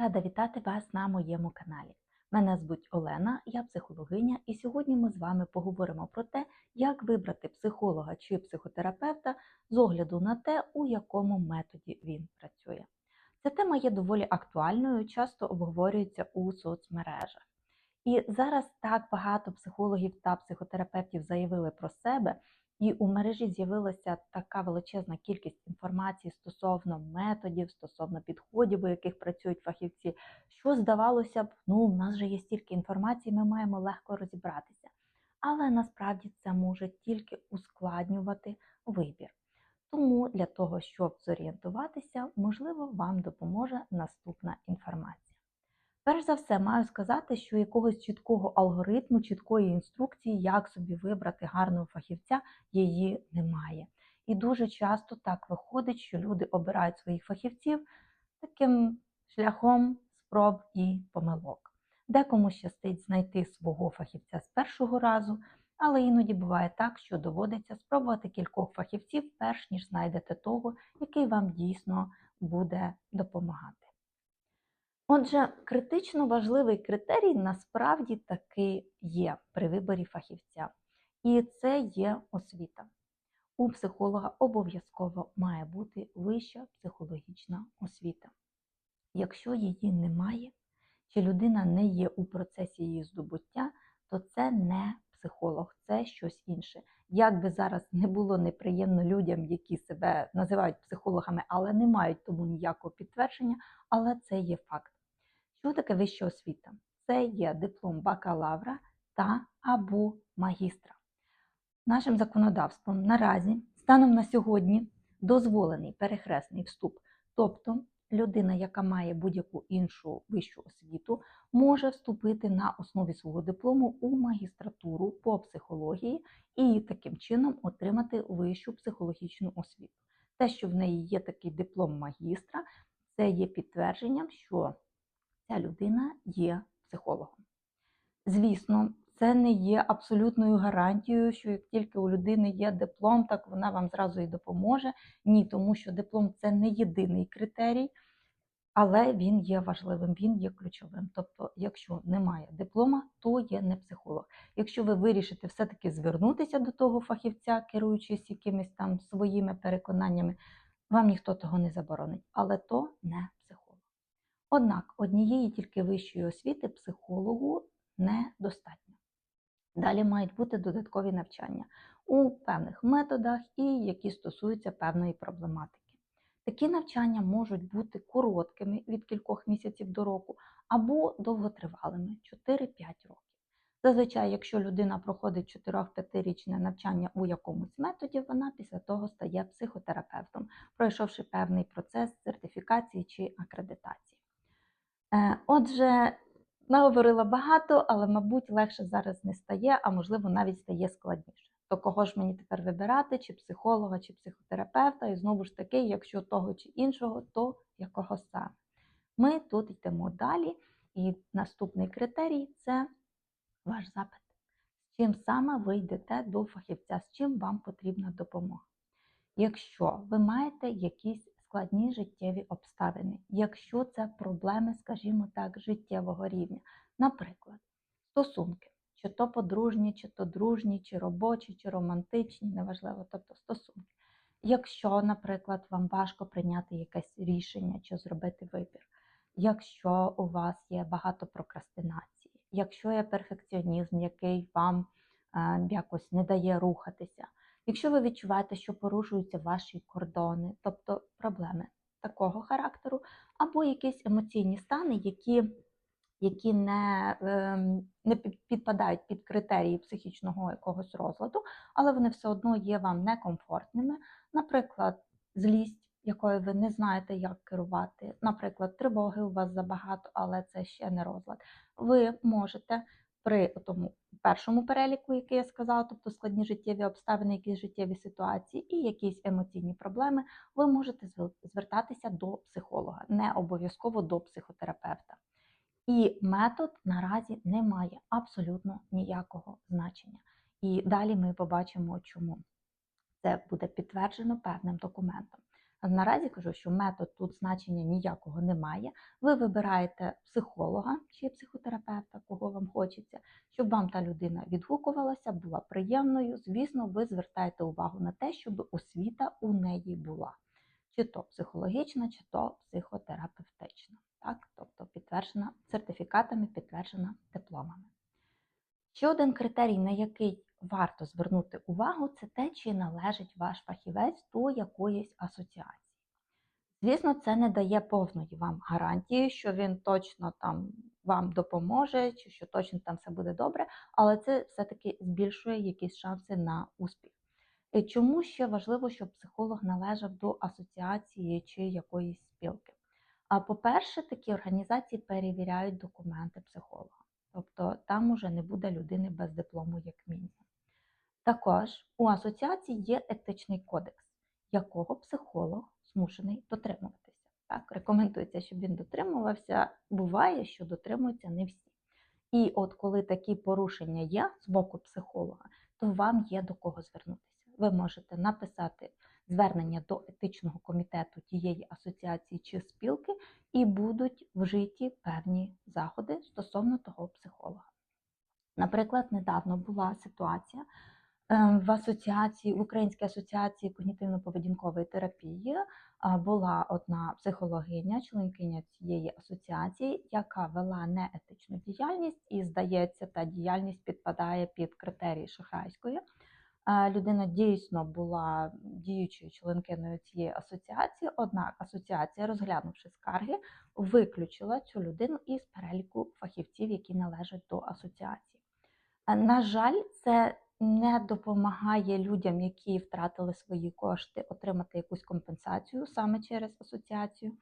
Рада вітати вас на моєму каналі. Мене звуть Олена, я психологиня, і сьогодні ми з вами поговоримо про те, як вибрати психолога чи психотерапевта з огляду на те, у якому методі він працює. Ця тема є доволі актуальною, часто обговорюється у соцмережах. І зараз так багато психологів та психотерапевтів заявили про себе, і у мережі з'явилася така величезна кількість інформації стосовно методів, стосовно підходів, у яких працюють фахівці, що здавалося б, ну, у нас же є стільки інформації, ми маємо легко розібратися. Але насправді це може тільки ускладнювати вибір. Тому для того, щоб зорієнтуватися, можливо, вам допоможе наступна інформація. Перш за все, маю сказати, що якогось чіткого алгоритму, чіткої інструкції, як собі вибрати гарного фахівця, її немає. І дуже часто так виходить, що люди обирають своїх фахівців таким шляхом спроб і помилок. Декому щастить знайти свого фахівця з першого разу, але іноді буває так, що доводиться спробувати кількох фахівців, перш ніж знайдете того, який вам дійсно буде допомагати. Отже, критично важливий критерій насправді таки є при виборі фахівця, і це є освіта. У психолога обов'язково має бути вища психологічна освіта. Якщо її немає, чи людина не є у процесі її здобуття, то це не психолог, це щось інше. Як би зараз не було неприємно людям, які себе називають психологами, але не мають тому ніякого підтвердження, але це є факт. Що таке вища освіта? Це є диплом бакалавра та або магістра. Нашим законодавством наразі, станом на сьогодні, дозволений перехресний вступ. Тобто людина, яка має будь-яку іншу вищу освіту, може вступити на основі свого диплому у магістратуру по психології і таким чином отримати вищу психологічну освіту. Те, що в неї є такий диплом магістра, це є підтвердженням, що ця людина є психологом. Звісно, це не є абсолютною гарантією, що як тільки у людини є диплом, так вона вам зразу і допоможе. Ні, тому що диплом це не єдиний критерій, але він є важливим, він є ключовим. Тобто, якщо немає диплома, то є не психолог. Якщо ви вирішите все-таки звернутися до того фахівця, керуючись якимись там своїми переконаннями, вам ніхто того не заборонить, але то не. Однак однієї тільки вищої освіти психологу недостатньо. Далі мають бути додаткові навчання у певних методах і які стосуються певної проблематики. Такі навчання можуть бути короткими від кількох місяців до року або довготривалими 4-5 років. Зазвичай, якщо людина проходить 4-5-річне навчання у якомусь методі, вона після того стає психотерапевтом, пройшовши певний процес сертифікації чи акредитації. Е, отже, наговорила багато, але, мабуть, легше зараз не стає, а можливо, навіть стає складніше. То кого ж мені тепер вибирати, чи психолога, чи психотерапевта, і знову ж таки, якщо того чи іншого, то якого саме. Ми тут йдемо далі, і наступний критерій це ваш запит. З чим саме ви йдете до фахівця, з чим вам потрібна допомога. Якщо ви маєте якісь складні життєві обставини, якщо це проблеми, скажімо так, життєвого рівня. Наприклад, стосунки, чи то подружні, чи то дружні, чи робочі, чи романтичні, неважливо, тобто стосунки. Якщо, наприклад, вам важко прийняти якесь рішення чи зробити вибір, якщо у вас є багато прокрастинації, якщо є перфекціонізм, який вам е, якось не дає рухатися, Якщо ви відчуваєте, що порушуються ваші кордони, тобто проблеми такого характеру, або якісь емоційні стани, які які не ем, не підпадають під критерії психічного якогось розладу, але вони все одно є вам некомфортними. Наприклад, злість, якою ви не знаєте, як керувати, наприклад, тривоги у вас забагато, але це ще не розлад. Ви можете при тому першому переліку, який я сказала, тобто складні життєві обставини, якісь життєві ситуації і якісь емоційні проблеми, ви можете звертатися до психолога, не обов'язково до психотерапевта. І метод наразі не має абсолютно ніякого значення. І далі ми побачимо, чому це буде підтверджено певним документом. Наразі кажу, що метод тут значення ніякого немає. Ви вибираєте психолога чи психотерапевта, кого вам хочеться, щоб вам та людина відгукувалася, була приємною. Звісно, ви звертаєте увагу на те, щоб освіта у неї була, чи то психологічна, чи то психотерапевтична. Так? Тобто підтверджена сертифікатами, підтверджена дипломами. Ще один критерій, на який варто звернути увагу, це те, чи належить ваш фахівець до якоїсь асоціації. Звісно, це не дає повної вам гарантії, що він точно там вам допоможе, чи що точно там все буде добре, але це все-таки збільшує якісь шанси на успіх. І Чому ще важливо, щоб психолог належав до асоціації чи якоїсь спілки? А по-перше, такі організації перевіряють документи психолога. Тобто там уже не буде людини без диплому, як мінімум. Також у асоціації є етичний кодекс, якого психолог змушений дотримуватися. Так, Рекомендується, щоб він дотримувався. Буває, що дотримуються не всі. І от коли такі порушення є з боку психолога, то вам є до кого звернутися. Ви можете написати звернення до етичного комітету тієї асоціації чи спілки, і будуть вжиті певні заходи стосовно того психолога. Наприклад, недавно була ситуація в асоціації, в Українській асоціації когнітивно-поведінкової терапії була одна психологиня, членкиня цієї асоціації, яка вела неетичну діяльність, і, здається, та діяльність підпадає під критерії шахрайської людина дійсно була діючою членкиною цієї асоціації, однак асоціація, розглянувши скарги, виключила цю людину із переліку фахівців, які належать до асоціації. На жаль, це не допомагає людям, які втратили свої кошти, отримати якусь компенсацію саме через асоціацію,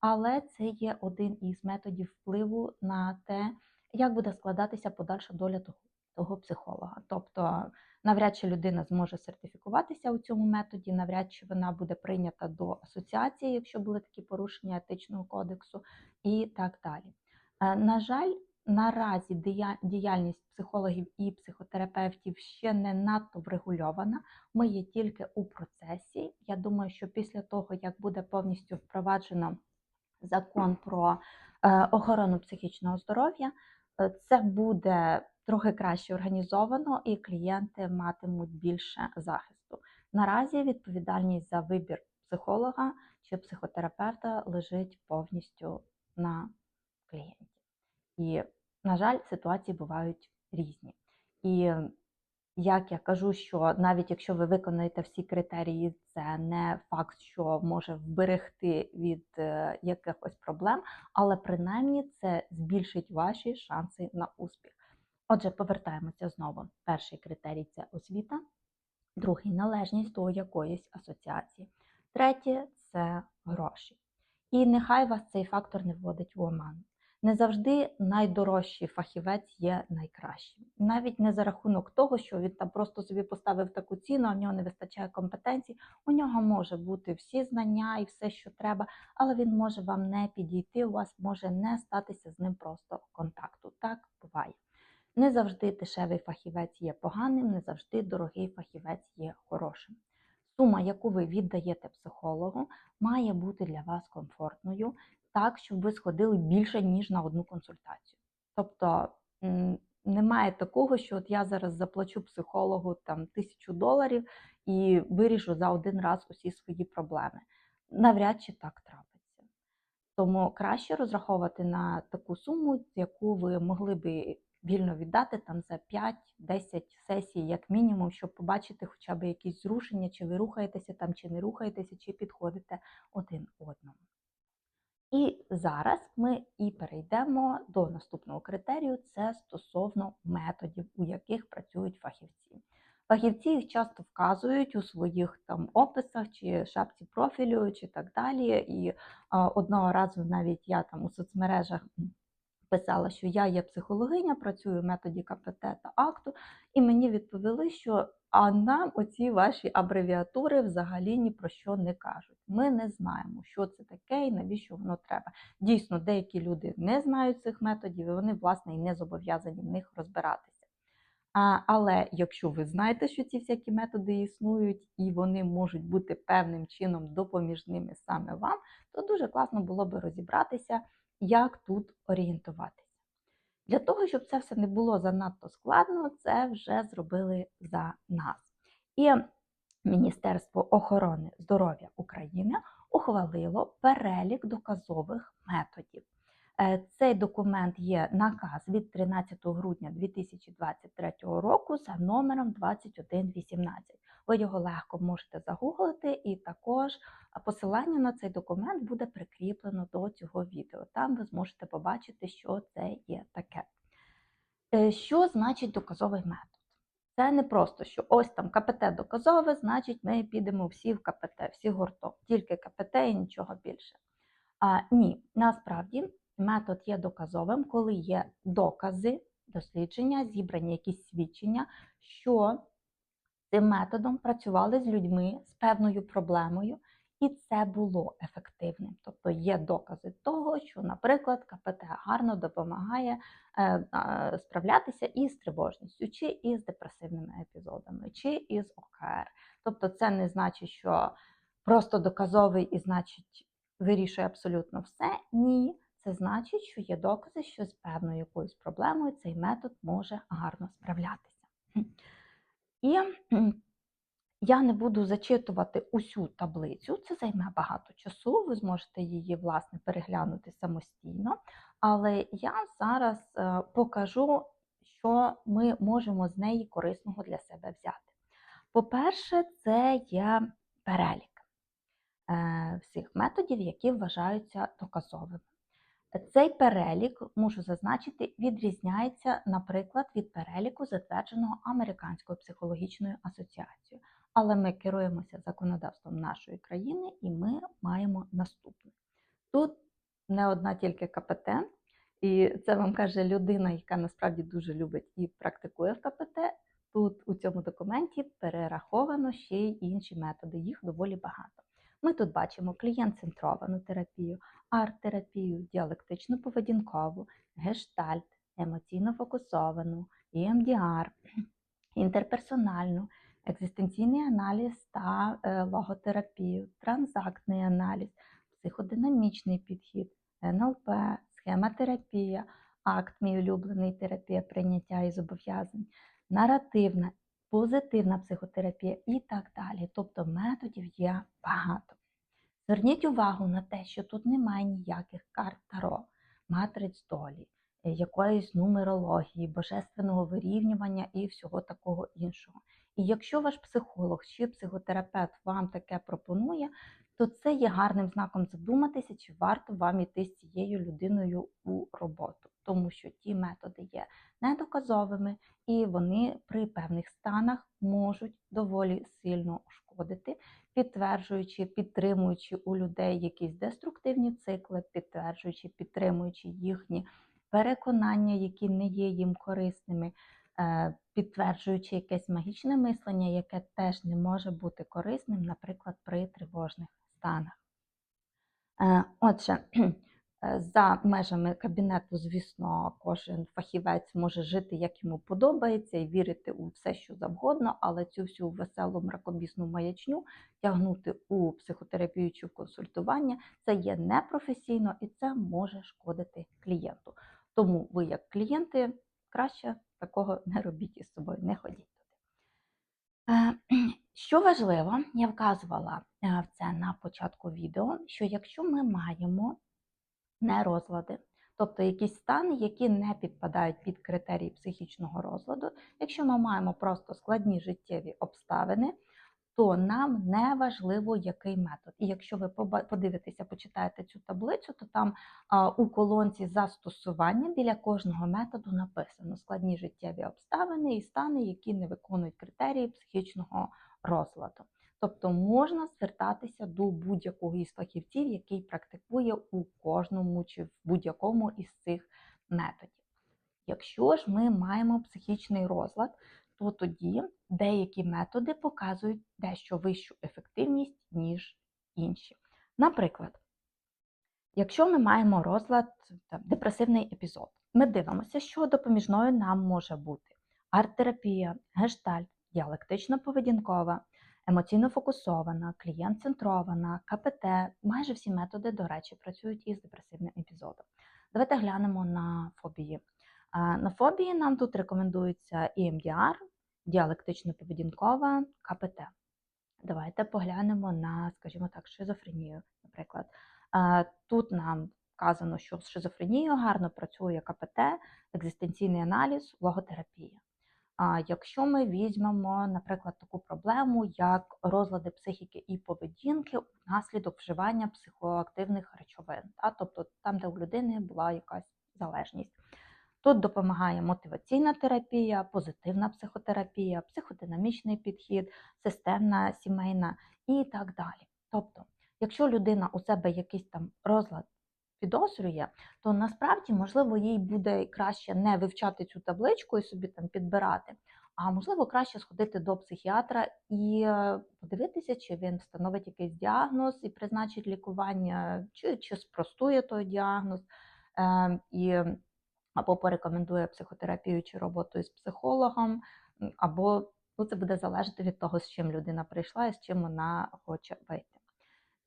але це є один із методів впливу на те, як буде складатися подальша доля того, того психолога. Тобто Навряд чи людина зможе сертифікуватися у цьому методі, навряд чи вона буде прийнята до асоціації, якщо були такі порушення етичного кодексу, і так далі. Е, на жаль, наразі діяльність психологів і психотерапевтів ще не надто врегульована. Ми є тільки у процесі. Я думаю, що після того, як буде повністю впроваджено закон про е, охорону психічного здоров'я, е, це буде трохи краще організовано, і клієнти матимуть більше захисту. Наразі відповідальність за вибір психолога чи психотерапевта лежить повністю на клієнті. І, на жаль, ситуації бувають різні. І як я кажу, що навіть якщо ви виконаєте всі критерії, це не факт, що може вберегти від е, якихось проблем, але принаймні це збільшить ваші шанси на успіх. Отже, повертаємося знову. Перший критерій це освіта, другий належність до якоїсь асоціації. Третє це гроші. І нехай вас цей фактор не вводить в оману. Не завжди найдорожчий фахівець є найкращим. Навіть не за рахунок того, що він там просто собі поставив таку ціну, а в нього не вистачає компетенцій. У нього може бути всі знання і все, що треба, але він може вам не підійти, у вас може не статися з ним просто контакту. Так буває. Не завжди дешевий фахівець є поганим, не завжди дорогий фахівець є хорошим. Сума, яку ви віддаєте психологу, має бути для вас комфортною, так, щоб ви сходили більше, ніж на одну консультацію. Тобто немає такого, що от я зараз заплачу психологу там тисячу доларів і вирішу за один раз усі свої проблеми. Навряд чи так трапиться. Тому краще розраховувати на таку суму, яку ви могли би вільно віддати там за 5-10 сесій, як мінімум, щоб побачити хоча б якісь зрушення, чи ви рухаєтеся там, чи не рухаєтеся, чи підходите один одному. І зараз ми і перейдемо до наступного критерію: це стосовно методів, у яких працюють фахівці. Фахівці їх часто вказують у своїх там описах чи шапці профілю, чи так далі. І а, одного разу навіть я там у соцмережах писала, що я є психологиня, працюю в методі КПТ та акту, і мені відповіли, що а нам оці ваші абревіатури взагалі ні про що не кажуть. Ми не знаємо, що це таке і навіщо воно треба. Дійсно, деякі люди не знають цих методів, і вони, власне, і не зобов'язані в них розбиратися. А, але якщо ви знаєте, що ці всякі методи існують і вони можуть бути певним чином допоміжними саме вам, то дуже класно було би розібратися, як тут орієнтуватися. Для того, щоб це все не було занадто складно, це вже зробили за нас. І Міністерство охорони здоров'я України ухвалило перелік доказових методів. Е, Цей документ є наказ від 13 грудня 2023 року за номером 2118. Ви його легко можете загуглити, і також посилання на цей документ буде прикріплено до цього відео. Там ви зможете побачити, що це є таке. Е, Що значить доказовий метод? Це не просто, що ось там КПТ доказове, значить ми підемо всі в КПТ, всі гуртом, тільки КПТ і нічого більше. А, ні, насправді метод є доказовим, коли є докази, дослідження, зібрані якісь свідчення, що цим методом працювали з людьми з певною проблемою, і це було ефективним. Тобто є докази того, що, наприклад, КПТ гарно допомагає е, справлятися із тривожністю, чи із депресивними епізодами, чи із ОКР. Тобто, це не значить, що просто доказовий і значить вирішує абсолютно все. Ні, це значить, що є докази, що з певною якоюсь проблемою цей метод може гарно справлятися. І я не буду зачитувати усю таблицю, це займе багато часу, ви зможете її, власне, переглянути самостійно. Але я зараз е, покажу, що ми можемо з неї корисного для себе взяти. По-перше, це є перелік е, всіх методів, які вважаються доказовими. Цей перелік, мушу зазначити, відрізняється, наприклад, від переліку, затвердженого Американською психологічною асоціацією. Але ми керуємося законодавством нашої країни і ми маємо наступне. Тут не одна тільки КПТ, і це вам каже людина, яка насправді дуже любить і практикує в КПТ. Тут у цьому документі перераховано ще й інші методи, їх доволі багато. Ми тут бачимо клієнт-центровану терапію, арт-терапію, діалектично поведінкову, гештальт, емоційно фокусовану, EMDR, інтерперсональну, екзистенційний аналіз та е, логотерапію, транзактний аналіз, психодинамічний підхід, НЛП, схемотерапія, акт, мій улюблений терапія прийняття і зобов'язань, наративна, позитивна психотерапія і так далі. Тобто методів є багато. Зверніть увагу на те, що тут немає ніяких карт таро, матриць долі, е, якоїсь нумерології, божественного вирівнювання і всього такого іншого. І якщо ваш психолог чи психотерапевт вам таке пропонує, то це є гарним знаком задуматися, чи варто вам іти з цією людиною у роботу, тому що ті методи є недоказовими і вони при певних станах можуть доволі сильно шкодити, підтверджуючи, підтримуючи у людей якісь деструктивні цикли, підтверджуючи, підтримуючи їхні переконання, які не є їм корисними. Е, підтверджуючи якесь магічне мислення, яке теж не може бути корисним, наприклад, при тривожних станах. Е, отже, за межами кабінету, звісно, кожен фахівець може жити, як йому подобається, і вірити у все, що завгодно, але цю всю веселу мракобісну маячню тягнути у психотерапію консультування це є непрофесійно і це може шкодити клієнту. Тому ви, як клієнти, краще такого не робіть із собою, не ходіть туди. Е, що важливо, я вказувала е, це на початку відео, що якщо ми маємо нерозлади, тобто якісь стани, які не підпадають під критерії психічного розладу, якщо ми маємо просто складні життєві обставини, то нам не важливо, який метод. І якщо ви подивитеся, почитаєте цю таблицю, то там у колонці застосування біля кожного методу написано складні життєві обставини і стани, які не виконують критерії психічного розладу. Тобто можна звертатися до будь-якого із фахівців, який практикує у кожному чи в будь-якому із цих методів. Якщо ж ми маємо психічний розлад, то тоді деякі методи показують дещо вищу ефективність, ніж інші. Наприклад, якщо ми маємо розлад, там, депресивний епізод, ми дивимося, що допоміжною нам може бути арт-терапія, гештальт, діалектично-поведінкова, емоційно фокусована, клієнт-центрована, КПТ. Майже всі методи, до речі, працюють із депресивним епізодом. Давайте глянемо на фобії. На фобії нам тут рекомендується EMDR, діалектично-поведінкова, КПТ. Давайте поглянемо на, скажімо так, шизофренію, наприклад. Тут нам вказано, що з шизофренією гарно працює КПТ, екзистенційний аналіз, логотерапія. Якщо ми візьмемо, наприклад, таку проблему, як розлади психіки і поведінки внаслідок вживання психоактивних речовин, тобто там, де у людини була якась залежність. Тут допомагає мотиваційна терапія, позитивна психотерапія, психодинамічний підхід, системна сімейна і так далі. Тобто, якщо людина у себе якийсь там розлад підозрює, то насправді, можливо, їй буде краще не вивчати цю табличку і собі там підбирати, а можливо, краще сходити до психіатра і е, подивитися, чи він встановить якийсь діагноз і призначить лікування, чи, чи спростує той діагноз. Е, і або порекомендує психотерапію чи роботу з психологом, або ну, це буде залежати від того, з чим людина прийшла і з чим вона хоче вийти.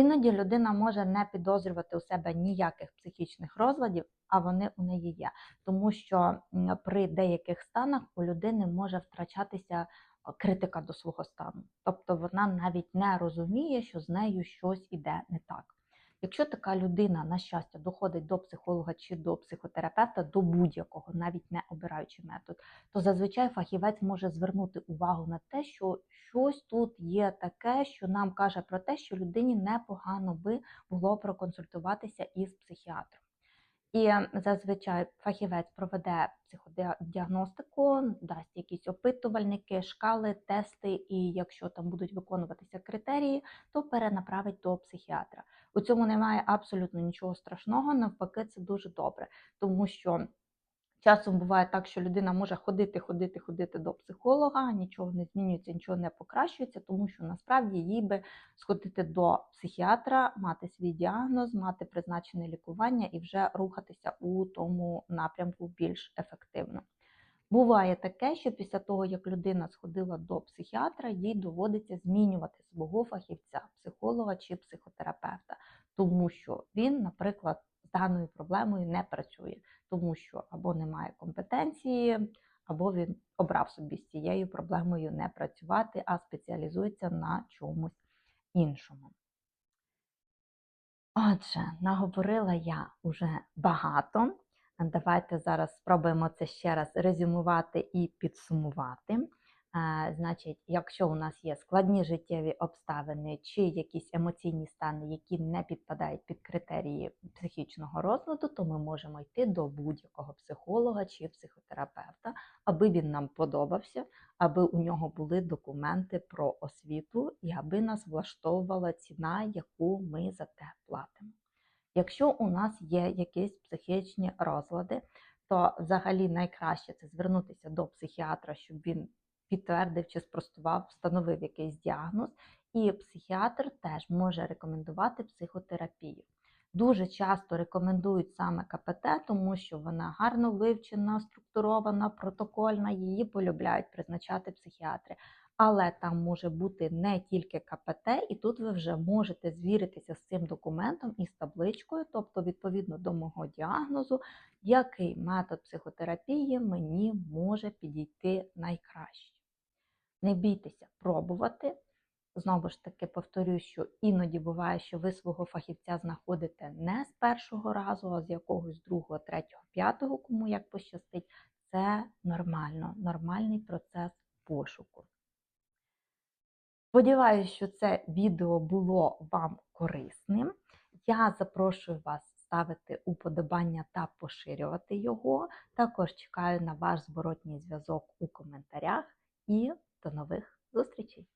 Іноді людина може не підозрювати у себе ніяких психічних розладів, а вони у неї є. Тому що при деяких станах у людини може втрачатися критика до свого стану. Тобто вона навіть не розуміє, що з нею щось іде не так. Якщо така людина, на щастя, доходить до психолога чи до психотерапевта, до будь-якого, навіть не обираючи метод, то зазвичай фахівець може звернути увагу на те, що щось тут є таке, що нам каже про те, що людині непогано би було проконсультуватися із психіатром. І зазвичай фахівець проведе психодіагностику, дасть якісь опитувальники, шкали, тести, і якщо там будуть виконуватися критерії, то перенаправить до психіатра. У цьому немає абсолютно нічого страшного, навпаки, це дуже добре, тому що Часом буває так, що людина може ходити, ходити, ходити до психолога, нічого не змінюється, нічого не покращується, тому що насправді їй би сходити до психіатра, мати свій діагноз, мати призначене лікування і вже рухатися у тому напрямку більш ефективно. Буває таке, що після того, як людина сходила до психіатра, їй доводиться змінювати свого фахівця, психолога чи психотерапевта, тому що він, наприклад, даною проблемою не працює, тому що або немає компетенції, або він обрав собі з цією проблемою не працювати, а спеціалізується на чомусь іншому. Отже, наговорила я вже багато. Давайте зараз спробуємо це ще раз резюмувати і підсумувати. Значить, якщо у нас є складні життєві обставини чи якісь емоційні стани, які не підпадають під критерії психічного розладу, то ми можемо йти до будь-якого психолога чи психотерапевта, аби він нам подобався, аби у нього були документи про освіту і аби нас влаштовувала ціна, яку ми за те платимо. Якщо у нас є якісь психічні розлади, то взагалі найкраще це звернутися до психіатра, щоб він підтвердив чи спростував, встановив якийсь діагноз, і психіатр теж може рекомендувати психотерапію. Дуже часто рекомендують саме КПТ, тому що вона гарно вивчена, структурована, протокольна, її полюбляють призначати психіатри. Але там може бути не тільки КПТ, і тут ви вже можете звіритися з цим документом і з табличкою, тобто, відповідно до мого діагнозу, який метод психотерапії мені може підійти найкраще. Не бійтеся пробувати. Знову ж таки, повторюю, що іноді буває, що ви свого фахівця знаходите не з першого разу, а з якогось другого, третього, п'ятого, кому як пощастить. Це нормально, нормальний процес пошуку. Сподіваюся, що це відео було вам корисним. Я запрошую вас ставити уподобання та поширювати його. Також чекаю на ваш зворотній зв'язок у коментарях і до нових зустрічей!